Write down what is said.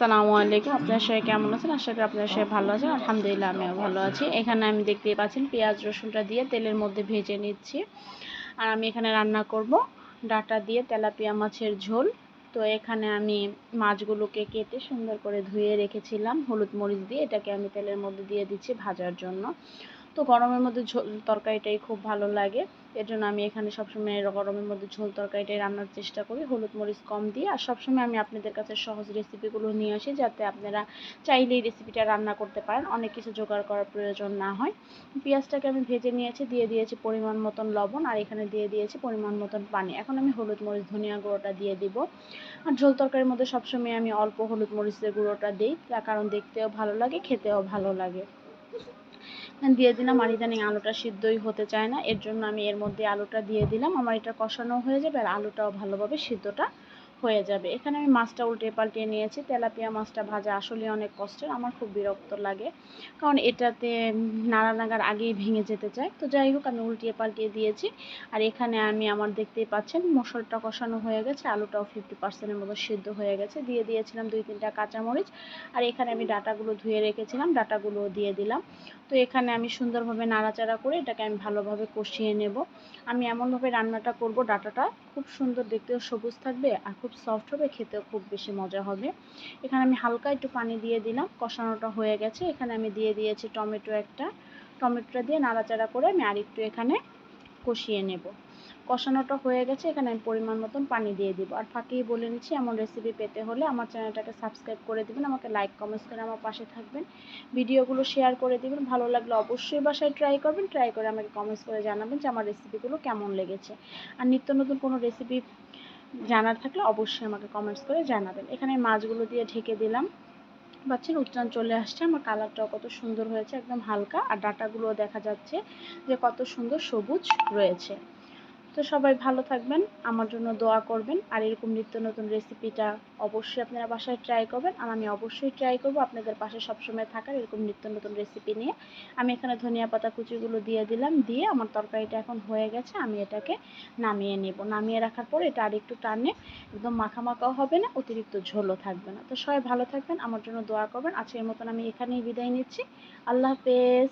আসসালামু আলাইকুম। আপনার সবাই কেমন আছেন? আশা করি আপনার সবাই ভালো আছেন। আলহামদুলিল্লাহ, আমিও ভালো আছি। এখানে আমি দেখতেই পাচ্ছেন পেঁয়াজ, রসুনটা দিয়ে তেলের মধ্যে ভেজে নিচ্ছি। আর আমি এখানে রান্না করব ডাটা দিয়ে তেলাপিয়া মাছের ঝোল। তো এখানে আমি মাছগুলোকে কেটে সুন্দর করে ধুয়ে রেখেছিলাম। হলুদ মরিচ দিয়ে এটাকে আমি তেলের মধ্যে দিয়ে দিচ্ছি ভাজার জন্য। তো গরমের মধ্যে ঝোল, তরকারিটাই খুব ভালো লাগে। এর জন্য আমি এখানে সবসময় গরমের মধ্যে ঝোল তরকারিটাই রান্নার চেষ্টা করি, হলুদ মরিচ কম দিয়ে। আর সবসময় আমি আপনাদের কাছে সহজ রেসিপিগুলো নিয়ে আসি, যাতে আপনারা চাইলেই রেসিপিটা রান্না করতে পারেন। অনেক কিছু জোগাড় করার প্রয়োজন না হয়। পেঁয়াজটাকে আমি ভেজে নিয়েছি, দিয়ে দিয়েছি পরিমাণ মতন লবণ, আর এখানে দিয়ে দিয়েছি পরিমাণ মতন পানি। এখন আমি হলুদ মরিচ, ধনিয়া গুঁড়োটা দিয়ে দিব। আর ঝোল তরকারির মধ্যে সবসময় আমি অল্প হলুদ মরিচের গুঁড়োটা দিই, তার কারণ দেখতেও ভালো লাগে, খেতেও ভালো লাগে। দিয়ে দিলাম আর ইদানিং আলুটা সিদ্ধই হতে চায় না। এর জন্য আমি এর মধ্যে আলুটা দিয়ে দিলাম। আমার এটা কষানো হয়ে যাবে আর আলুটাও ভালোভাবে সিদ্ধটা হয়ে যাবে। এখানে আমি মাছটা উল্টে পাল্টে নিয়েছি। তেলাপিয়া মাছটা ভাজা আসলে অনেক কষ্টের, আমার খুব বিরক্ত লাগে। কারণ এটাতে নাড়া নাগার আগেই ভেঙে যেতে চায়। তো যাই হোক, আমি উল্টিয়ে পাল্টিয়ে দিয়েছি। আর এখানে আমি, আমার দেখতেই পাচ্ছেন মশলাটা কষানো হয়ে গেছে, আলুটাও ফিফটি পার্সেন্টের মতো সিদ্ধ হয়ে গেছে। দিয়ে দিয়েছিলাম দুই তিনটা কাঁচামরিচ। আর এখানে আমি ডাটাগুলো ধুয়ে রেখেছিলাম ডাটাগুলো দিয়ে দিলাম। তো এখানে আমি সুন্দরভাবে নাড়াচাড়া করে এটাকে আমি ভালোভাবে কষিয়ে নেব। আমি এমনভাবে রান্নাটা করব, ডাটাটা খুব সুন্দর দেখতেও সবুজ থাকবে আর খুব সফট হবে, খেতেও খুব বেশি মজা হবে। এখানে আমি হালকা একটু পানি দিয়ে দিলাম, কষানোটা হয়ে গেছে। এখানে আমি দিয়ে দিয়েছি টমেটো একটা। টমেটোটা দিয়ে নাড়াচাড়া করে আমি আরেকটু এখানে কষিয়ে নেব। কষানোটা হয়ে গেছে, এখানে আমি পরিমাণ মতন পানি দিয়ে দিব। আর ফাঁকেই বলে নিচ্ছি, এমন রেসিপি পেতে হলে আমার চ্যানেলটাকে সাবস্ক্রাইব করে দিবেন, আমাকে লাইক কমেন্টস করে আমার পাশে থাকবেন। ভিডিওগুলো শেয়ার করে দিবেন, ভালো লাগলে অবশ্যই বাসায় ট্রাই করবেন ট্রাই করে আমাকে কমেন্টস করে জানাবেন যে আমার রেসিপিগুলো কেমন লেগেছে। আর নিত্য নতুন কোনো রেসিপি জানার থাকলে অবশ্যই আমাকে কমেন্টস করে জানাবেন। এখানে মাছগুলো দিয়ে ঢেকে দিলাম। পাচ্ছেন উচ্চারণ চলে আসছে। আমার কালারটাও কত সুন্দর হয়েছে, একদম হালকা। আর ডাটাগুলো দেখা যাচ্ছে যে কত সুন্দর সবুজ রয়েছে। তো সবাই ভালো থাকবেন, আমার জন্য দোয়া করবেন। আর এরকম নিত্য নতুন রেসিপিটা অবশ্যই আপনারা বাসায় ট্রাই করবেন। আর আমি অবশ্যই ট্রাই করব আপনাদের পাশে সবসময় থাকার এরকম নিত্য নতুন রেসিপি নিয়ে। আমি এখানে ধনিয়া পাতা কুচিগুলো দিয়ে দিলাম, দিয়ে আমার তরকারিটা এখন হয়ে গেছে। আমি এটাকে নামিয়ে নেব। নামিয়ে রাখার পর এটা আর একটু টানে, একদম মাখা মাখাও হবে না, অতিরিক্ত ঝোলও থাকবে না। তো সবাই ভালো থাকবেন, আমার জন্য দোয়া করবেন। আজকের মতন আমি এখানেই বিদায় নিচ্ছি। আল্লাহ হাফেজ।